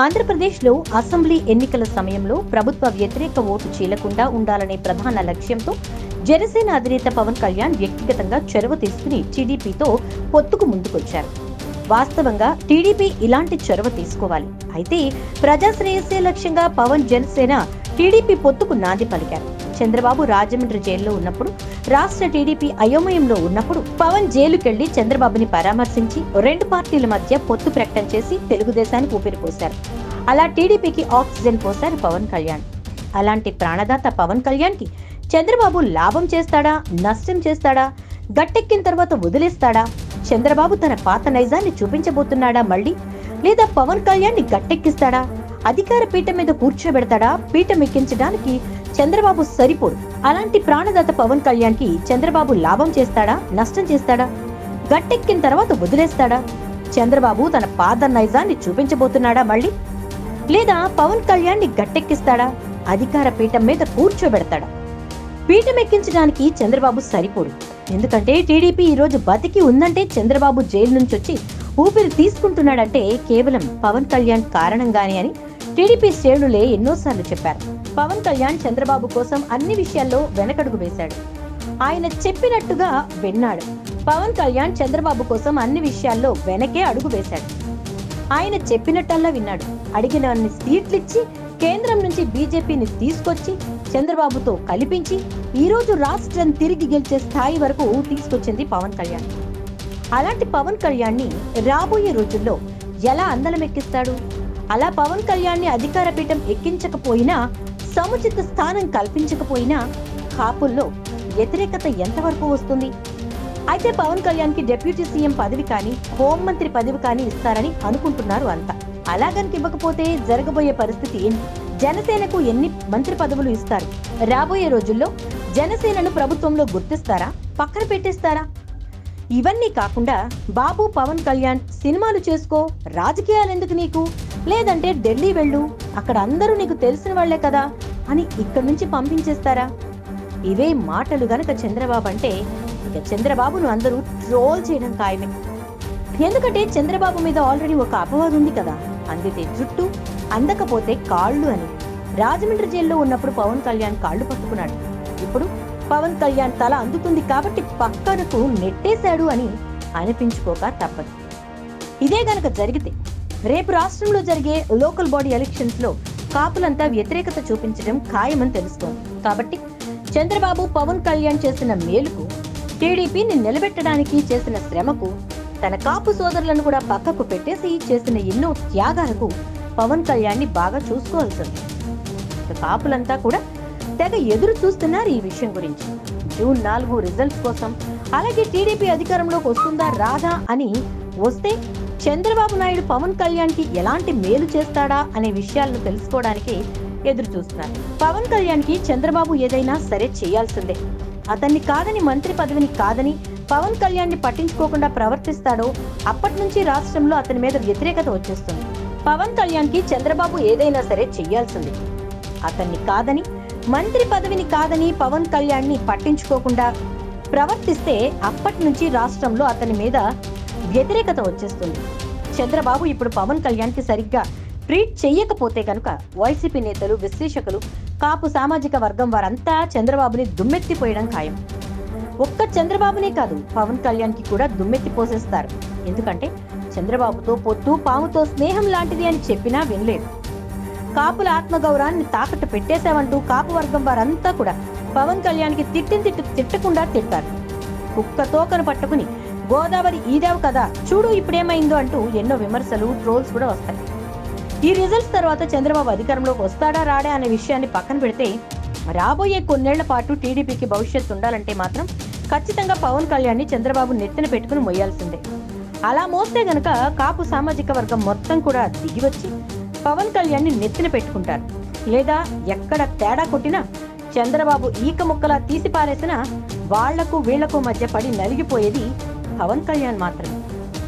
ఆంధ్రప్రదేశ్లో అసెంబ్లీ ఎన్నికల సమయంలో ప్రభుత్వ వ్యతిరేక ఓటు చీలకుండా ఉండాలనే ప్రధాన లక్ష్యంతో జనసేన అధినేత పవన్ కళ్యాణ్ వ్యక్తిగతంగా చొరవ తీసుకుని టీడీపీతో పొత్తుకు ముందుకొచ్చారు. వాస్తవంగా టీడీపీ ఇలాంటి చొరవ తీసుకోవాలి. అయితే ప్రజాశ్రేయస్సే లక్ష్యంగా పవన్ జనసేన టీడీపీ పొత్తుకు నాంది పలికారు. చంద్రబాబు రాజమండ్రి జైల్లో ఉన్నప్పుడు రాష్ట్ర టీడీపీ అయోమయంలో ఉన్నప్పుడు పవన్ జైలుకెళ్ళి చంద్రబాబుని పరామర్శించి రెండు పార్టీల మధ్య పొత్తు ప్రకటన చేసి తెలుగుదేశానికి ఊపిరిపోశారు అలా టీడీపీకి ఆక్సిజన్ పోశారు పవన్ కళ్యాణ్. అలాంటి ప్రాణదాత పవన్ కళ్యాణ్కి చంద్రబాబు లాభం చేస్తాడా? నష్టం చేస్తాడా? గట్టెక్కిన తర్వాత వదిలేస్తాడా? చంద్రబాబు తన పాత నైజాన్ని చూపించబోతున్నాడా మళ్ళీ? లేదా పవన్ కళ్యాణ్ని గట్టెక్కిస్తాడా? అధికార పీఠం మీద కూర్చోబెడతాడా? పీఠం ఎక్కించడానికి చంద్రబాబు సరిపోడు. అలాంటి ప్రాణదాత పవన్ కళ్యాణ్కి చంద్రబాబు లాభం చేస్తాడా? నష్టం చేస్తాడా? గట్టెక్కిన తర్వాత వదిలేస్తాడా? చంద్రబాబు తన పాద నైజాన్ని చూపించబోతున్నాడా మళ్ళీ? లేదా పవన్ కళ్యాణ్ని గట్టెక్కిస్తాడా? అధికార పీఠం మీద కూర్చోబెడతాడా? పీఠం ఎక్కించడానికి చంద్రబాబు సరిపోడు. ఎందుకంటే టీడీపీ ఈ రోజు బతికి ఉందంటే చంద్రబాబు జైలు నుంచి వచ్చి ఊపిరి తీసుకుంటున్నాడంటే కేవలం పవన్ కళ్యాణ్ కారణంగానే అని టీడీపీ శ్రేణులే ఎన్నోసార్లు చెప్పారు. పవన్ కళ్యాణ్ చంద్రబాబు కోసం అన్ని విషయాల్లో వెనకడుగు వేశాడు. ఆయన చెప్పినట్టుగా విన్నాడు. పవన్ కళ్యాణ్ చంద్రబాబు కోసం అన్ని విషయాల్లో వెనకే అడుగు వేశాడు. ఆయన చెప్పినట్టల్లా విన్నాడు. అడిగిన అన్ని సీట్లు ఇచ్చి కేంద్రం నుంచి బీజేపీని తీసుకొచ్చి చంద్రబాబుతో కల్పించి ఈ రోజు రాష్ట్రం తిరిగి గెలిచే స్థాయి వరకు తీసుకొచ్చింది పవన్ కళ్యాణ్. అలాంటి పవన్ కళ్యాణ్ని రాబోయే రోజుల్లో ఎలా అందలమెక్కిస్తాడు అలా పవన్ కళ్యాణ్ని అధికార పీఠం ఎక్కించకపోయినా సముచిత స్థానం కల్పించకపోయినా కాపుల్లో వ్యతిరేకత ఎంతవరకు వస్తుంది? అయితే పవన్ కళ్యాణ్కి డిప్యూటీ సీఎం పదవి కానీ హోంమంత్రి పదవి కానీ ఇస్తారని అనుకుంటున్నారు అంతా. అలా గనుక ఇవ్వకపోతే జరగబోయే పరిస్థితి ఏంటి? జనసేనకు ఎన్ని మంత్రి పదవులు ఇస్తారు? రాబోయే రోజుల్లో జనసేనను ప్రభుత్వంలో గుర్తిస్తారా? పక్కన పెట్టేస్తారా? ఇవన్నీ కాకుండా బాబు పవన్ కళ్యాణ్ సినిమాలు చేసుకో రాజకీయాలు ఎందుకు నీకు? లేదంటే ఢిల్లీ వెళ్ళు. అక్కడ అందరూ నీకు తెలిసిన వాళ్ళే కదా అని ఇక్కడి నుంచి పంపించేస్తారా? ఇవే మాటలు గనక చంద్రబాబు అంటే ఇక చంద్రబాబును అందరూ ట్రోల్ చేయడం ఖాయమే. ఎందుకంటే చంద్రబాబు మీద ఆల్రెడీ ఒక అపవాదం ఉంది కదా. అందితే జుట్టు అందకపోతే కాళ్ళు అని. రాజమండ్రి జైల్లో ఉన్నప్పుడు పవన్ కళ్యాణ్ కాళ్ళు పట్టుకున్నాడు. ఇప్పుడు పవన్ కళ్యాణ్ తల అందుతుంది కాబట్టి పక్కనకు నెట్టేశాడు అని అనిపించుకోక తప్పదు. ఇదే గనక జరిగితే రేపు రాష్ట్రంలో జరిగే లోకల్ బాడీ ఎలక్షన్స్లో కాపులంతా వ్యతిరేకత చూపించడం ఖాయమని తెలుస్తోంది. కాబట్టి చంద్రబాబు పవన్ కళ్యాణ్ చేసిన మేలుకు టీడీపీని నిలబెట్టడానికి చేసిన శ్రమకు తన కాపు సోదరులను కూడా పక్కకు పెట్టేసి చేసిన ఎన్నో త్యాగాలకు పవన్ కళ్యాణ్ని బాగా చూసుకోవాల్సి ఉంది కాపులంతా కూడా తెగ ఎదురు చూస్తున్నారు ఈ విషయం గురించి. జూన్ నాలుగు రిజల్ట్స్ కోసం అలాగే టీడీపీ అధికారంలోకి వస్తుందా రాదా అని వస్తే చంద్రబాబు నాయుడు పవన్ కళ్యాణ్కి ఎలాంటి మేలు చేస్తాడా అనే విషయాలను తెలుసుకోవడానికి ఎదురు చూస్తున్నారు పవన్ కళ్యాణ్కి చంద్రబాబు ఏదైనా సరే చేయాల్సిందే. అతన్ని కాదని మంత్రి పదవిని కాదని పవన్ కళ్యాణ్ని పట్టించుకోకుండా ప్రవర్తిస్తాడో అప్పటి నుంచి రాష్ట్రంలో అతని మీద వ్యతిరేకత వచ్చేస్తుంది. పవన్ కళ్యాణ్కి చంద్రబాబు ఏదైనా సరే చెయ్యాల్సిందే అతన్ని కాదని మంత్రి పదవిని కాదని పవన్ కళ్యాణ్ని పట్టించుకోకుండా ప్రవర్తిస్తే అప్పటి నుంచి రాష్ట్రంలో అతని మీద వ్యతిరేకత వచ్చేస్తుంది. చంద్రబాబు ఇప్పుడు పవన్ కళ్యాణ్కి సరిగ్గా ట్రీట్ చెయ్యకపోతే కనుక వైసీపీ నేతలు విశ్లేషకులు కాపు సామాజిక వర్గం వారంతా చంద్రబాబుని దుమ్మెత్తిపోయడం ఖాయం. ఒక్క చంద్రబాబునే కాదు పవన్ కళ్యాణ్కి కూడా దుమ్మెత్తి పోసేస్తారు. ఎందుకంటే చంద్రబాబుతో పొత్తు పాముతో స్నేహం లాంటిది అని చెప్పినా వినలేదు. కాపుల ఆత్మగౌరవాన్ని తాకట్టు పెట్టేశావంటూ కాపు వర్గం వారంతా కూడా పవన్ కళ్యాణ్కి తిట్టిన తిట్టు తిట్టకుండా తిట్టారు కుక్క తోకను పట్టుకుని గోదావరి ఈదావు కదా? చూడు ఇప్పుడేమైందో అంటూ ఎన్నో విమర్శలు ట్రోల్స్ కూడా వస్తాయి. ఈ రిజల్ట్స్ తర్వాత చంద్రబాబు అధికారంలోకి వస్తాడా రాడా అనే విషయాన్ని పక్కన పెడితే రాబోయే కొన్నేళ్ళ పాటు టీడీపీకి భవిష్యత్తు ఉండాలంటే మాత్రం ఖచ్చితంగా పవన్ కళ్యాణ్ని చంద్రబాబు నెత్తిన పెట్టుకుని మొయ్యాల్సిందే. అలా మోస్తే గనక కాపు సామాజిక వర్గం మొత్తం కూడా దిగివచ్చి పవన్ కళ్యాణ్ని నెత్తిన పెట్టుకుంటారు. లేదా ఎక్కడ తేడా కొట్టినా చంద్రబాబు ఈక ముక్కలా తీసి పారేసినా వాళ్ళకు వీళ్ళకు మధ్య పడి నలిగిపోయేది పవన్ కళ్యాణ్ మాత్రమే.